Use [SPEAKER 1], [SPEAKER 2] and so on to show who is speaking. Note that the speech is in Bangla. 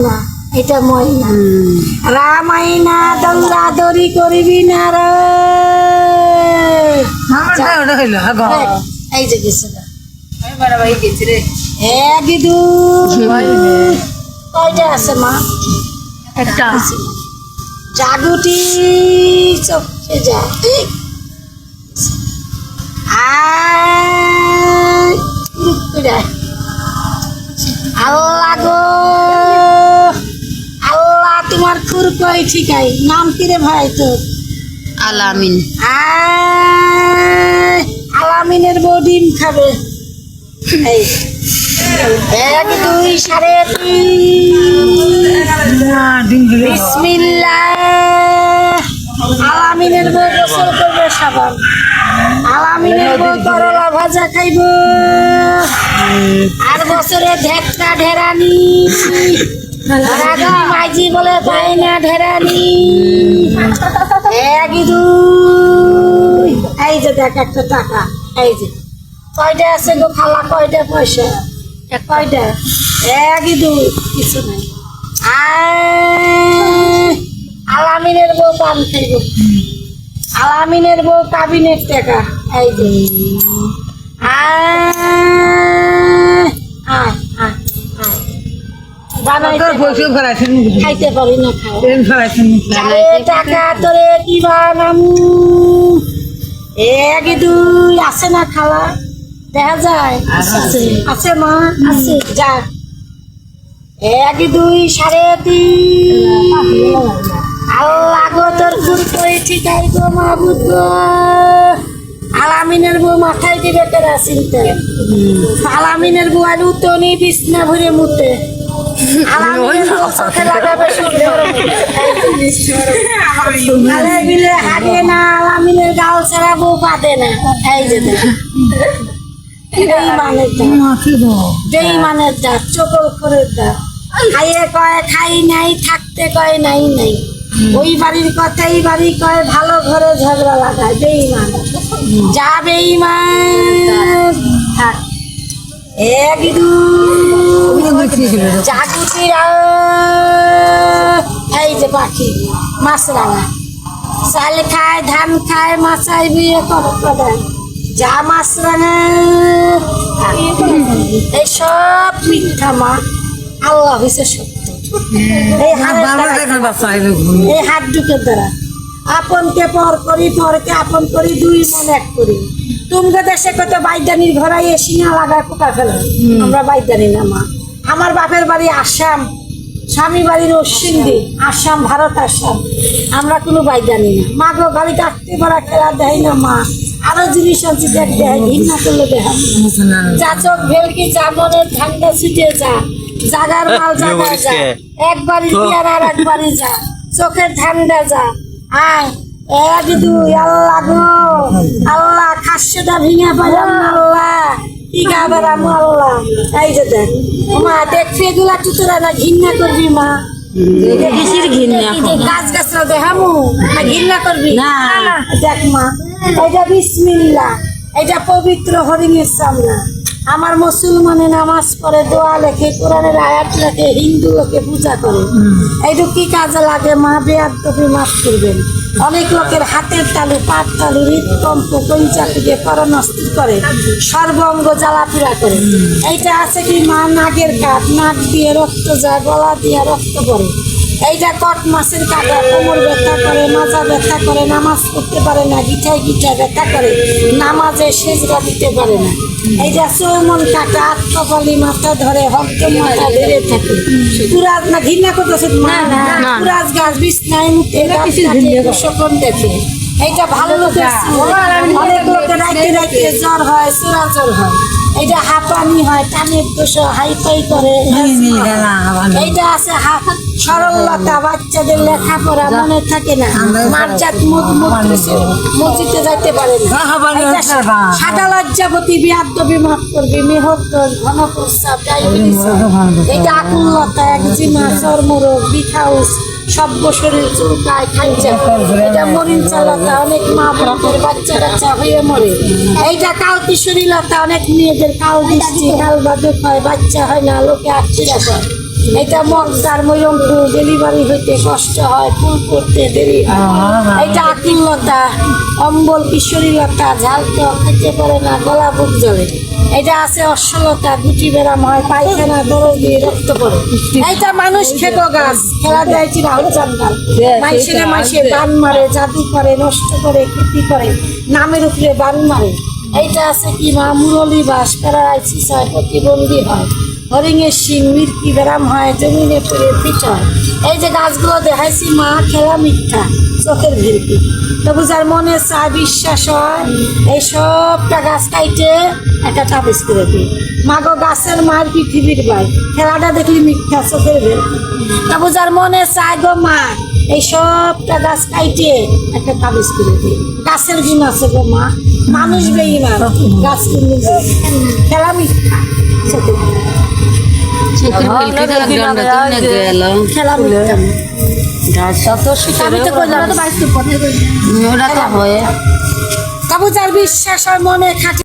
[SPEAKER 1] এটা মহিনা রামাইনা দৌড়া দৌড়ি করবি না রে।
[SPEAKER 2] হইল হ্যাঁ গো।
[SPEAKER 1] এই, যে গেছে কয়টা আছে মা?
[SPEAKER 2] একটা।
[SPEAKER 1] জাগুটি চোখে যা। আল্লাহ গো। কই ঠিকাই? নাম কি রে ভাই তোর?
[SPEAKER 3] আলামিন।
[SPEAKER 1] আলামিনের বউ ডিম খাবে। এক দুই সাড়ে তিন।
[SPEAKER 2] না ডিম দিলে
[SPEAKER 1] বিসমিল্লাহ। আলামিনের বউ গোসল করবে সাবান। আলামিনের বউ করলা ভাজা খাইব। আর বছরে ঢেকটা ঢেরানি। মাইজি বলে পাই না ঢেরানি। এক দুই। এই যে দেখ একটা টাকা এই যে। কয়টা আছে গো খালা কয়টা পয়সা? কয়টা? এক দুই। কিছু নাই। আলামিনের বউ পান খাইব আলামিনের বউ কাবিনের টাকা এই যে। আয়, আয়। খাইতে পারি না? টাকা তোরে কি বানামু এক দুই আছে না খালা? দেখা যায়। আছে। মা আছে। যা। এক দুই সাড়ে তিন। আল্লাহ গো তোর ফুল করে ঠিকাই গো মাহবুদ গো? আলামিনের বউ মাথায় দিবে কেরা চিন্তা। আলামিনের বউ আর উতনি বিছনা ভরে মুতে। গাল ছাড়া বউ পাতে না এই যে দেখ। দাঁত
[SPEAKER 2] মা, কি গো?
[SPEAKER 1] বেঈমানের দাঁত চকল করে দাঁত খাইয়ে কয় খাই নাই থাকতে কয় নাই নাই ওই বাড়ির কথা এই বাড়ি কয় ভালো ঘরে ঝগড়া লাগায় বেঈমান যা বেঈমান থাক এক দুই? জাগুতিরা এই যে পাখি মাছরাঙা চাল খায় ধান খায় মাছাই বিয়ে করে যা মাছরাঙা এই সব মিথ্যা মা। আল্লাহ হয়েছে সত্য। এই
[SPEAKER 2] ঘুম।
[SPEAKER 1] এই হাত দুটোর দ্বারা আপনকে পর করি পরকে আপন করি দুই মন এক করি। তুমকে দেশে কত বাইদানির ঘরাই এসি না লাগায় পোকা ফেলে? আমরা বাইদানি না মা। আমার বাপের বাড়ি আসাম স্বামী বাড়ির অশ্বিন্দি আসাম ভারত আসাম। আমরা কোনো বাইদানি না। মা গো গাড়ি ডাকতে পারা খেলা দেয় না মা। আরও জিনিস আছে দেখ দেয় ঘৃণা করলে দেখা। যা চোখ ভেলকি যা মনের ঠান্ডা ছুটে যা। জাগার মাল জাগা যা। একবারই পিয়ার আর একবারই যা। চোখের ঠান্ডা যা। আয়। এক দুই আল্লাহ গো আল্লাহ খাস্যটা ভেঙে পাইলাম আল্লাহ কি গাবেরাম আল্লাহ? এই যে দেখ মা দেখবি এগুলা তুই তোরা না ঘৃণা করবি মা?
[SPEAKER 3] কিসের ঘৃণা
[SPEAKER 1] এই গাছ গাছরা দেখামু না ঘৃণা করবি?
[SPEAKER 3] না।
[SPEAKER 1] দেখ মা এটা বিসমিল্লা এটা পবিত্র হরিণের সামনা আমার মুসলমানে নামাজ পড়ে দোয়া লেখে কোরআনের আয়াত লেখে হিন্দু লোকে পূজা করে। এইটু কি কাজে লাগে মা? বেয়ার তফি মাফ করবেন। অনেক লোকের হাতের তালু, পাট তালু হৃদকম্প কঞ্চা থেকে করণস্থির করে, সর্বঙ্গ জ্বালাপিড়া করে। এইটা আছে কি মা নাগের কাঠ, নাক দিয়ে রক্ত যায়, গলা দিয়ে রক্ত পড়ে। এইটা কট মাছের কাটা কোমর ব্যথা করে মাজা ব্যথা করে নামাজ পড়তে পারে না গিঠায় গিঠায় ব্যথা করে নামাজে সেজরা দিতে পারে না। এইটা চৌমন কাটা আত্মকালি মাথা ধরে হরদম মাথা ধরে থাকে। পুরাজ না ঘৃণা করতেছে। পুরাজ গাছ বিছনায় মুখে শকন দেখে। এইটা ভালো লোকের অনেক লোকের রাইতে রাইতে জ্বর হয় চোরা জ্বর হয়। এইটা হাঁপানি হয় কানের দোষ হাইফাই করে। এইটা আছে সরলতা বাচ্চাদের লেখাপড়া মনে থাকে না। মার্জাত মসজিদে যাইতে পারে না। এইটা সাদা লজ্জাবতী বিয়াদ্দবি মাফ করবি দোষ ঘন প্রস্রাব ডায়াবেটিস। এইটা আকুলতা একজিমা চর্মরোগ বিখাউস সব্য শরীর চুলকায় খাইছে। এটা মরিন চালাতে অনেক মা বোনদের বাচ্চা কাচ্চা হয়ে মরে। এইটা কাল কিশোরী লতা অনেক মেয়েদের কাল দৃষ্টি, কাল বাদক হয়, বাচ্চা হয় না, লোকে আটকে রাখে। এটা মগদার ময়ূরপুর ডেলিভারি হইতে কষ্ট হয় ফুল করতে দেরি হয়। এটা আকিলতা অম্বল কিশোরীলতা ঝাল তো খেতে পারে না গলা বুক জ্বলে। এটা আছে অশ্বলতা গুটি বেরাম হয় পায়খানা দরদ দিয়ে রক্ত পড়ে। এইটা মানুষ খেত গাছ খেলা দেয় চিরা হচ্ছান গাছ। মাইসেরে মাইসে বান মারে জাদু করে নষ্ট করে ক্ষতি করে নামের উপরে বান মারে। এইটা আছে কি মা মুরলি বাস প্যারালাইসিস হয় প্রতিবন্ধী হয়। হরিণের শিং, মির্কি ব্যারাম হয়, জমিনে পড়ে পিঠ হয় এই যে গাছগুলো দেখাইছি, মা খেলা মিথ্যা, চোখের ভিড়কি তবু যার মনে চায় বিশ্বাস হয়, এই সবটা গাছ কাইটে একটা তাবিজ করে দিই। মাগো গাছের মার পৃথিবীর ভাই খেলাটা দেখলি মিথ্যা, চোখের ভিড়কি তবু যার মনে চায় গো মা এই সবটা গাছ কাইটে একটা তাবিজ করে দিই। গাছের গুণ আছে গো মা। মানুষ বেইমান। গাছ কিন্তু খেলা মিথ্যা খেলা মিথ্যা বিশ্বাস হয় মনে খাটে